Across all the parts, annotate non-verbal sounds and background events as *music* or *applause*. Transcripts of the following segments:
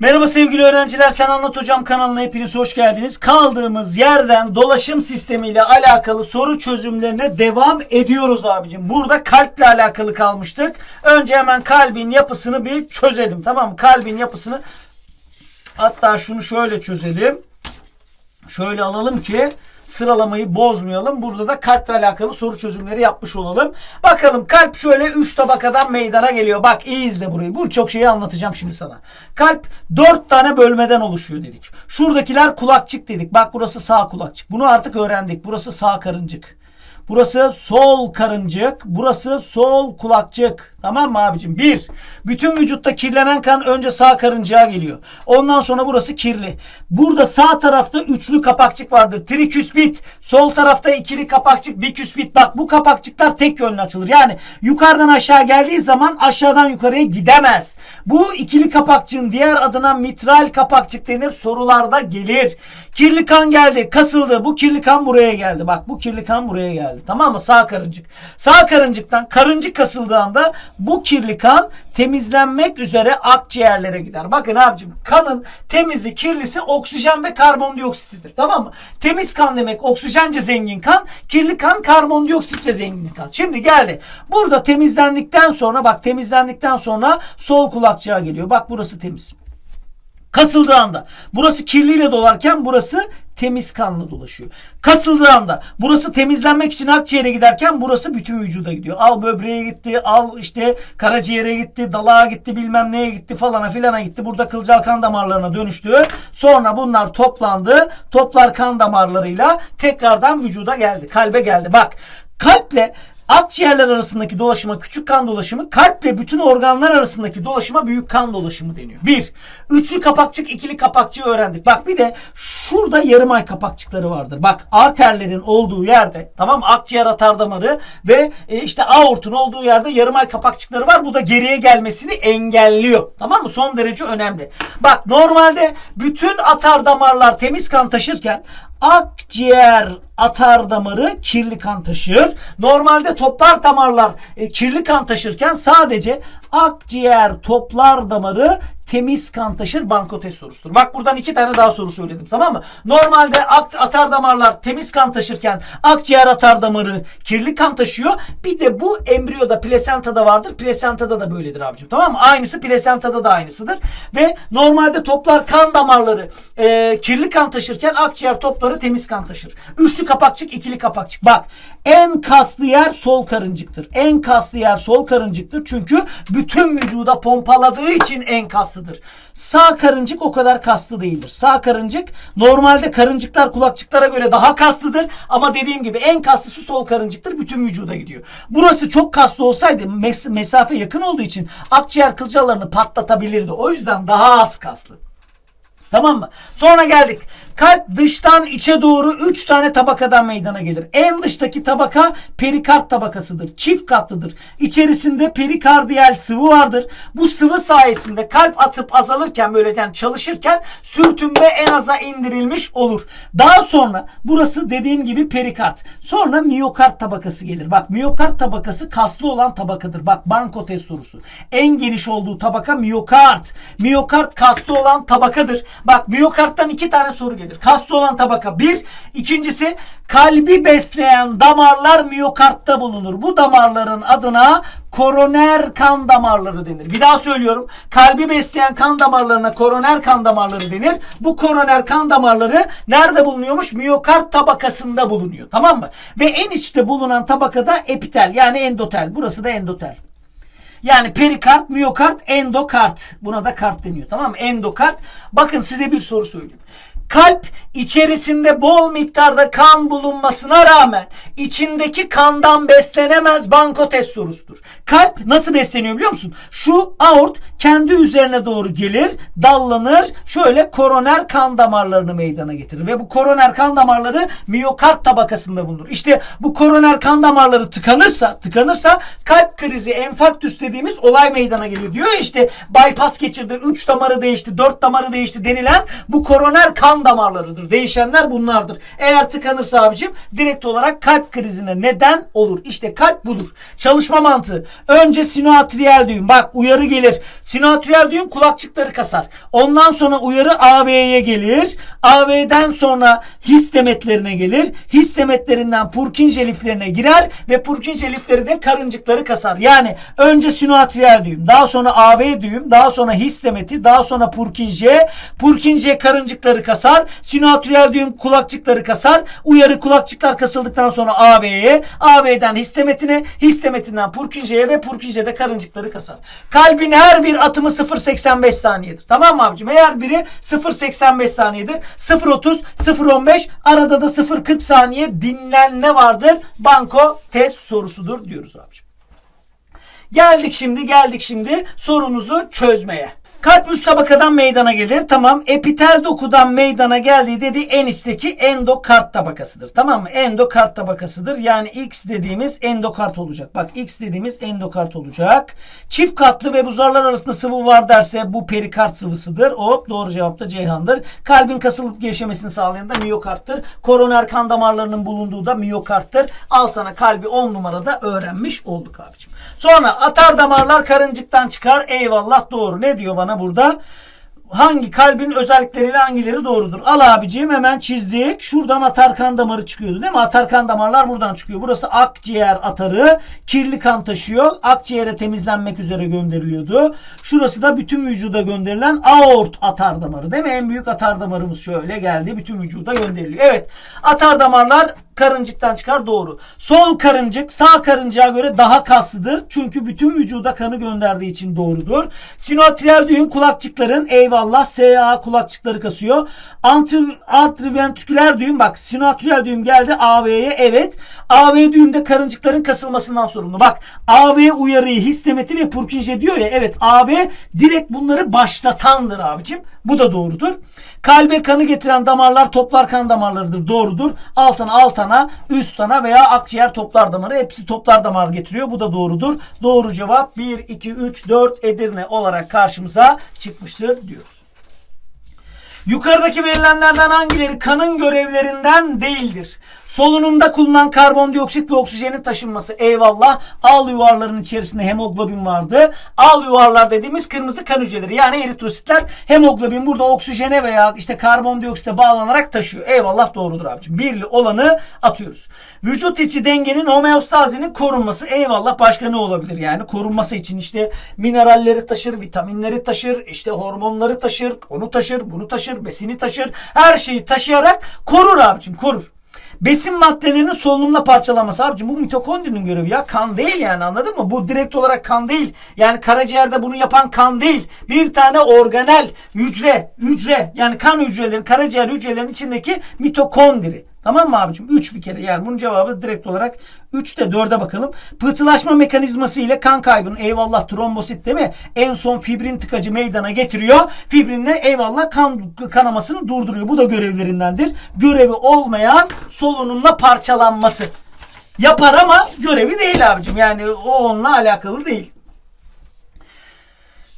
Merhaba sevgili öğrenciler. Sen Anlat Hocam kanalına hepiniz hoş geldiniz. Kaldığımız yerden dolaşım sistemiyle alakalı soru çözümlerine devam ediyoruz abicim. Burada kalple alakalı kalmıştık. Önce hemen kalbin yapısını bir çözelim. Tamam mı? Kalbin yapısını hatta şunu şöyle çözelim. Şöyle alalım ki sıralamayı bozmayalım. Burada da kalple alakalı soru çözümleri yapmış olalım. Bakalım kalp şöyle 3 tabakadan meydana geliyor. Bak iyi izle burayı. Bu çok şeyi anlatacağım şimdi sana. Kalp 4 tane bölmeden oluşuyor dedik. Şuradakiler kulakçık dedik. Bak burası sağ kulakçık. Bunu artık öğrendik. Burası sağ karıncık. Burası sol karıncık. Burası sol kulakçık. Tamam mı abicim? Bir. Bütün vücutta kirlenen kan önce sağ karıncığa geliyor. Ondan sonra burası kirli. Burada sağ tarafta üçlü kapakçık vardır. Triküspit. Sol tarafta ikili kapakçık biküspit. Bak bu kapakçıklar tek yönlü açılır. Yani yukarıdan aşağı geldiği zaman aşağıdan yukarıya gidemez. Bu ikili kapakçığın diğer adına mitral kapakçık denir. Sorularda gelir. Kirli kan geldi. Kasıldı. Bu kirli kan buraya geldi. Bak bu kirli kan buraya geldi. Tamam mı? Sağ karıncık. Sağ karıncıktan karıncık kasıldığında bu kirli kan temizlenmek üzere akciğerlere gider. Bakın abicim kanın temizi kirlisi oksijen ve karbondioksitidir. Tamam mı? Temiz kan demek oksijence zengin kan. Kirli kan karbondioksitçe zengin kan. Şimdi geldi. Burada temizlendikten sonra bak temizlendikten sonra sol kulakçığa geliyor. Bak burası temiz. Kasıldığı anda burası kirliyle dolarken burası temiz kanla dolaşıyor. Kasıldığı anda burası temizlenmek için akciğere giderken burası bütün vücuda gidiyor. Al böbreğe gitti, al işte karaciğere gitti, dalağa gitti, bilmem neye gitti falana filana gitti. Burada kılcal kan damarlarına dönüştü. Sonra bunlar toplandı. Toplar kan damarlarıyla tekrardan vücuda geldi. Kalbe geldi. Bak kalple Akciğerler arasındaki dolaşıma küçük kan dolaşımı, kalple bütün organlar arasındaki dolaşıma büyük kan dolaşımı deniyor. Bir, üçlü kapakçık, ikili kapakçığı öğrendik. Bak bir de şurada yarım ay kapakçıkları vardır. Bak arterlerin olduğu yerde, tamam? Akciğer atar damarı ve e, işte aortun olduğu yerde yarım ay kapakçıkları var. Bu da geriye gelmesini engelliyor. Tamam mı? Son derece önemli. Bak normalde bütün atar damarlar temiz kan taşırken akciğer atar damarı kirli kan taşır. Normalde toplar damarlar e, kirli kan taşırken sadece akciğer toplar damarı temiz kan taşır banko test sorusudur. Bak buradan iki tane daha soru söyledim tamam mı? Normalde atar damarlar temiz kan taşırken akciğer atar damarı kirli kan taşıyor. Bir de bu embriyoda plasentada vardır. Plasentada da böyledir abicim tamam mı? Aynısı plasentada da aynısıdır. Ve normalde toplar kan damarları e, kirli kan taşırken akciğer topları temiz kan taşır. Üçlü kapakçık ikili kapakçık. Bak en kaslı yer sol karıncıktır. En kaslı yer sol karıncıktır. Çünkü bütün vücuda pompaladığı için en kaslıdır. Sağ karıncık o kadar kaslı değildir. Sağ karıncık normalde karıncıklar kulakçıklara göre daha kaslıdır. Ama dediğim gibi en kaslısı sol karıncıktır. Bütün vücuda gidiyor. Burası çok kaslı olsaydı mes- mesafe yakın olduğu için akciğer kılcallarını patlatabilirdi. O yüzden daha az kaslı. Tamam mı? Sonra geldik. Kalp dıştan içe doğru 3 tane tabakadan meydana gelir. En dıştaki tabaka perikard tabakasıdır. Çift katlıdır. İçerisinde perikardiyal sıvı vardır. Bu sıvı sayesinde kalp atıp azalırken böyle yani çalışırken sürtünme en aza indirilmiş olur. Daha sonra burası dediğim gibi perikard. Sonra miyokard tabakası gelir. Bak miyokard tabakası kaslı olan tabakadır. Bak banko test sorusu. En geniş olduğu tabaka miyokard. Miyokard kaslı olan tabakadır. Bak miyokardtan iki tane soru gelir. Kaslı olan tabaka bir. İkincisi kalbi besleyen damarlar miyokardta bulunur. Bu damarların adına koroner kan damarları denir. Bir daha söylüyorum. Kalbi besleyen kan damarlarına koroner kan damarları denir. Bu koroner kan damarları nerede bulunuyormuş? Miyokard tabakasında bulunuyor. Tamam mı? Ve en içte bulunan tabakada epitel yani endotel. Burası da endotel. Yani perikard, miyokard, endokard. Buna da kart deniyor tamam mı? Endokard. Bakın size bir soru söyleyeyim. Kalp içerisinde bol miktarda kan bulunmasına rağmen içindeki kandan beslenemez banko test sorusudur. Kalp nasıl besleniyor biliyor musun? Şu aort kendi üzerine doğru gelir, dallanır, şöyle koroner kan damarlarını meydana getirir. Ve bu koroner kan damarları miyokard tabakasında bulunur. İşte bu koroner kan damarları tıkanırsa, tıkanırsa kalp krizi, enfarktüs dediğimiz olay meydana geliyor. Diyor ya işte bypass geçirdi, 3 damarı değişti, 4 damarı değişti denilen bu koroner kan kan damarlarıdır. Değişenler bunlardır. Eğer tıkanırsa abicim direkt olarak kalp krizine neden olur. İşte kalp budur. Çalışma mantığı. Önce sinoatriyel düğüm. Bak uyarı gelir. Sinoatriyel düğüm kulakçıkları kasar. Ondan sonra uyarı AV'ye gelir. AV'den sonra his demetlerine gelir. His demetlerinden Purkinje liflerine girer ve Purkinje lifleri de karıncıkları kasar. Yani önce sinoatriyel düğüm, daha sonra AV düğüm, daha sonra his demeti, daha sonra Purkinje. Purkinje karıncıkları kasar. Sinoatriyel düğüm kulakçıkları kasar. Uyarı kulakçıklar kasıldıktan sonra AV'ye, AV'den his demetine, his demetinden Purkinje'ye ve Purkinje'de karıncıkları kasar. Kalbin her bir atımı 0.85 saniyedir. Tamam mı abicim? Her biri 0.85 saniyedir. 0.30, 0.15 arada da 0.40 saniye dinlenme vardır. Banko test sorusudur diyoruz abicim. Geldik şimdi geldik şimdi sorunuzu çözmeye. Kalp üst tabakadan meydana gelir. Tamam. Epitel dokudan meydana geldiği dedi en içteki endokart tabakasıdır. Tamam mı? Endokart tabakasıdır. Yani X dediğimiz endokart olacak. Bak X dediğimiz endokart olacak. Çift katlı ve bu zarlar arasında sıvı var derse bu perikard sıvısıdır. Hop doğru cevap da Ceyhan'dır. Kalbin kasılıp gevşemesini sağlayan da miyokarttır. Koroner kan damarlarının bulunduğu da miyokarttır. Al sana kalbi 10 numarada öğrenmiş olduk abicim. Sonra atar damarlar karıncıktan çıkar. Eyvallah doğru. Ne diyor bana burada? Hangi kalbin özellikleriyle hangileri doğrudur? Al abiciğim hemen çizdik. Şuradan atar kan damarı çıkıyordu değil mi? Atar kan damarlar buradan çıkıyor. Burası akciğer atarı. Kirli kan taşıyor. Akciğere temizlenmek üzere gönderiliyordu. Şurası da bütün vücuda gönderilen aort atar damarı değil mi? En büyük atar damarımız şöyle geldi. Bütün vücuda gönderiliyor. Evet. Atar damarlar karıncıktan çıkar doğru. Sol karıncık sağ karıncığa göre daha kaslıdır. Çünkü bütün vücuda kanı gönderdiği için doğrudur. Sinoatriyel düğüm kulakçıkların eyvallah SA kulakçıkları kasıyor. Antri, düğüm bak sinoatriyel düğüm geldi AV'ye evet. AV düğümde karıncıkların kasılmasından sorumlu. Bak AV uyarıyı histemeti ve Purkinje diyor ya evet AV direkt bunları başlatandır abicim. Bu da doğrudur. Kalbe kanı getiren damarlar toplar kan damarlarıdır. Doğrudur. Al altana, üst ana veya akciğer toplar damarı. Hepsi toplar damar getiriyor. Bu da doğrudur. Doğru cevap 1, 2, 3, 4 Edirne olarak karşımıza çıkmıştır diyoruz. Yukarıdaki verilenlerden hangileri kanın görevlerinden değildir? Solunumda kullanılan karbondioksit ve oksijenin taşınması eyvallah. Al yuvarların içerisinde hemoglobin vardı. Al yuvarlar dediğimiz kırmızı kan hücreleri yani eritrositler hemoglobin burada oksijene veya işte karbondioksite bağlanarak taşıyor. Eyvallah doğrudur abicim. Birli olanı atıyoruz. Vücut içi dengenin homeostazinin korunması eyvallah başka ne olabilir yani korunması için işte mineralleri taşır, vitaminleri taşır, işte hormonları taşır, onu taşır, bunu taşır, besini taşır. Her şeyi taşıyarak korur abicim korur. Besin maddelerinin solunumla parçalanması. Abicim bu mitokondrinin görevi ya. Kan değil yani anladın mı? Bu direkt olarak kan değil. Yani karaciğerde bunu yapan kan değil. Bir tane organel hücre, hücre yani kan hücrelerin, karaciğer hücrelerinin içindeki mitokondri. Tamam mı abicim? 3 bir kere yani bunun cevabı direkt olarak 3 de 4'e bakalım. Pıhtılaşma mekanizması ile kan kaybının eyvallah trombosit değil mi? En son fibrin tıkacı meydana getiriyor. Fibrinle eyvallah kan kanamasını durduruyor. Bu da görevlerindendir. Görevi olmayan solunumla parçalanması. Yapar ama görevi değil abicim. Yani o onunla alakalı değil.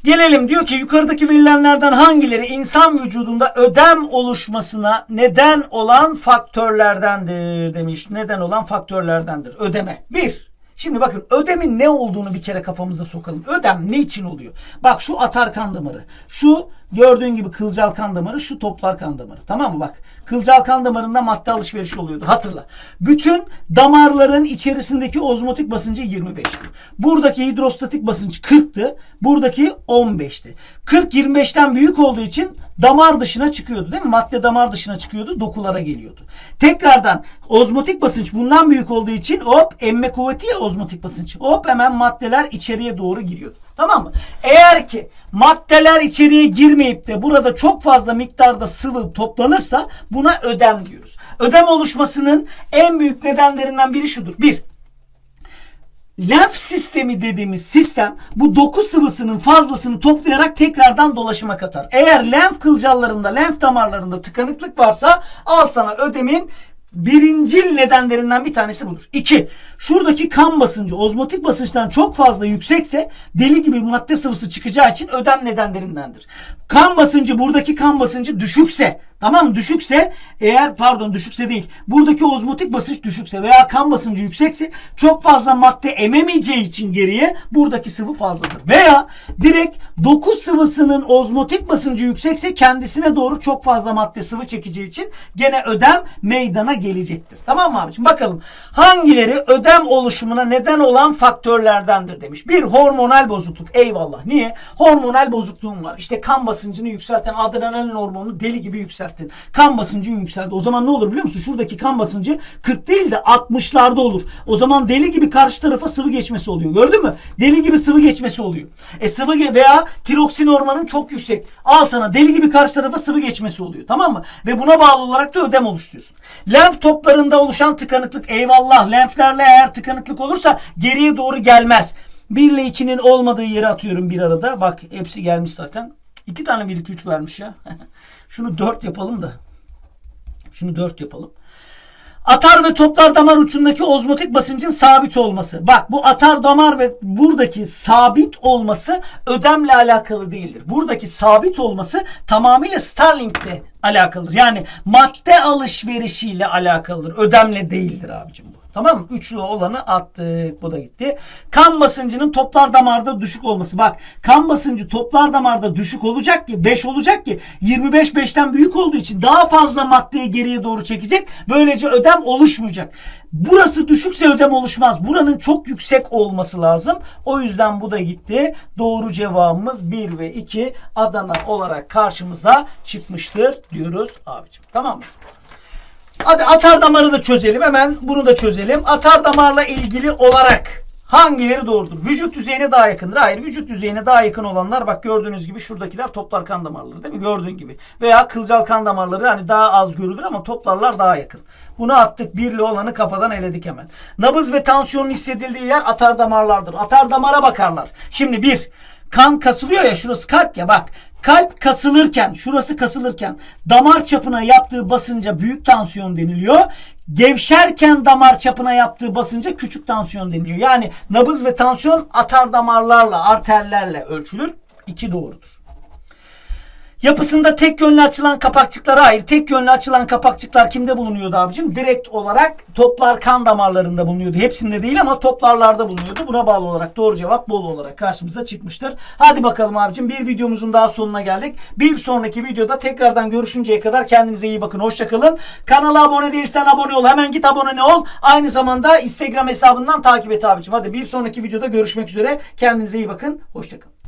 Gelelim diyor ki yukarıdaki verilenlerden hangileri insan vücudunda ödem oluşmasına neden olan faktörlerdendir demiş. Neden olan faktörlerdendir. Ödeme. Bir. Şimdi bakın ödemin ne olduğunu bir kere kafamıza sokalım. Ödem ne için oluyor? Bak şu atar kan damarı. Şu gördüğün gibi kılcal kan damarı. Şu toplar kan damarı. Tamam mı? Bak kılcal kan damarında madde alışverişi oluyordu. Hatırla. Bütün damarların içerisindeki ozmotik basıncı 25'ti. Buradaki hidrostatik basınç 40'tı. Buradaki 15'ti. 40 25'ten büyük olduğu için damar dışına çıkıyordu değil mi? Madde damar dışına çıkıyordu. Dokulara geliyordu. Tekrardan ozmotik basınç bundan büyük olduğu için hop emme kuvveti ya ozmotik basınç. Hop hemen maddeler içeriye doğru giriyordu. Tamam mı? Eğer ki maddeler içeriye girmeyip de burada çok fazla miktarda sıvı toplanırsa buna ödem diyoruz. Ödem oluşmasının en büyük nedenlerinden biri şudur. Bir, lenf sistemi dediğimiz sistem bu doku sıvısının fazlasını toplayarak tekrardan dolaşıma katar. Eğer lenf kılcallarında, lenf damarlarında tıkanıklık varsa al sana ödemin birincil nedenlerinden bir tanesi budur. İki, şuradaki kan basıncı ozmotik basınçtan çok fazla yüksekse deli gibi madde sıvısı çıkacağı için ödem nedenlerindendir. Kan basıncı buradaki kan basıncı düşükse Tamam? Düşükse eğer pardon düşükse değil. Buradaki ozmotik basınç düşükse veya kan basıncı yüksekse çok fazla madde ememeyeceği için geriye buradaki sıvı fazladır. Veya direkt doku sıvısının ozmotik basıncı yüksekse kendisine doğru çok fazla madde sıvı çekeceği için gene ödem meydana gelecektir. Tamam mı abicim? Bakalım hangileri ödem oluşumuna neden olan faktörlerdendir demiş. Bir hormonal bozukluk. Eyvallah. Niye? Hormonal bozukluğum var. İşte kan basıncını yükselten adrenalin hormonunu deli gibi yükselttin. Kan basıncın yükseldi. O zaman ne olur biliyor musun? Şuradaki kan basıncı 40 değil de 60'larda olur. O zaman deli gibi karşı tarafa sıvı geçmesi oluyor. Gördün mü? Deli gibi sıvı geçmesi oluyor. E sıvı veya tiroksin hormonun çok yüksek. Al sana deli gibi karşı tarafa sıvı geçmesi oluyor. Tamam mı? Ve buna bağlı olarak da ödem oluşturuyorsun. Lenf toplarında oluşan tıkanıklık eyvallah. Lenflerle eğer tıkanıklık olursa geriye doğru gelmez. 1 ile 2'nin olmadığı yere atıyorum bir arada. Bak hepsi gelmiş zaten. 2 tane 1 2 3 vermiş ya. *laughs* Şunu 4 yapalım da. Şunu 4 yapalım. Atar ve toplar damar ucundaki ozmotik basıncın sabit olması. Bak bu atar damar ve buradaki sabit olması ödemle alakalı değildir. Buradaki sabit olması tamamıyla Starling'le alakalıdır. Yani madde alışverişiyle alakalıdır. Ödemle değildir abicim bu. Tamam mı? Üçlü olanı attık. Bu da gitti. Kan basıncının toplar damarda düşük olması. Bak kan basıncı toplar damarda düşük olacak ki 5 olacak ki 25 5'ten büyük olduğu için daha fazla maddeyi geriye doğru çekecek. Böylece ödem oluşmayacak. Burası düşükse ödem oluşmaz. Buranın çok yüksek olması lazım. O yüzden bu da gitti. Doğru cevabımız 1 ve 2 Adana olarak karşımıza çıkmıştır diyoruz abicim. Tamam mı? Hadi atar damarı da çözelim. Hemen bunu da çözelim. Atar damarla ilgili olarak hangileri doğrudur? Vücut yüzeyine daha yakındır. Hayır vücut yüzeyine daha yakın olanlar bak gördüğünüz gibi şuradakiler toplar kan damarları değil mi? Gördüğün gibi. Veya kılcal kan damarları hani daha az görülür ama toplarlar daha yakın. Bunu attık. Birli olanı kafadan eledik hemen. Nabız ve tansiyonun hissedildiği yer atar damarlardır. Atar damara bakarlar. Şimdi bir kan kasılıyor ya şurası kalp ya bak kalp kasılırken şurası kasılırken damar çapına yaptığı basınca büyük tansiyon deniliyor. Gevşerken damar çapına yaptığı basınca küçük tansiyon deniliyor. Yani nabız ve tansiyon atar damarlarla arterlerle ölçülür. İki doğrudur. Yapısında tek yönlü açılan kapakçıklara hayır. Tek yönlü açılan kapakçıklar kimde bulunuyordu abicim? Direkt olarak toplar kan damarlarında bulunuyordu. Hepsinde değil ama toplarlarda bulunuyordu. Buna bağlı olarak doğru cevap bol olarak karşımıza çıkmıştır. Hadi bakalım abicim bir videomuzun daha sonuna geldik. Bir sonraki videoda tekrardan görüşünceye kadar kendinize iyi bakın. Hoşçakalın. Kanala abone değilsen abone ol. Hemen git abone ol. Aynı zamanda Instagram hesabından takip et abicim. Hadi bir sonraki videoda görüşmek üzere. Kendinize iyi bakın. Hoşçakalın.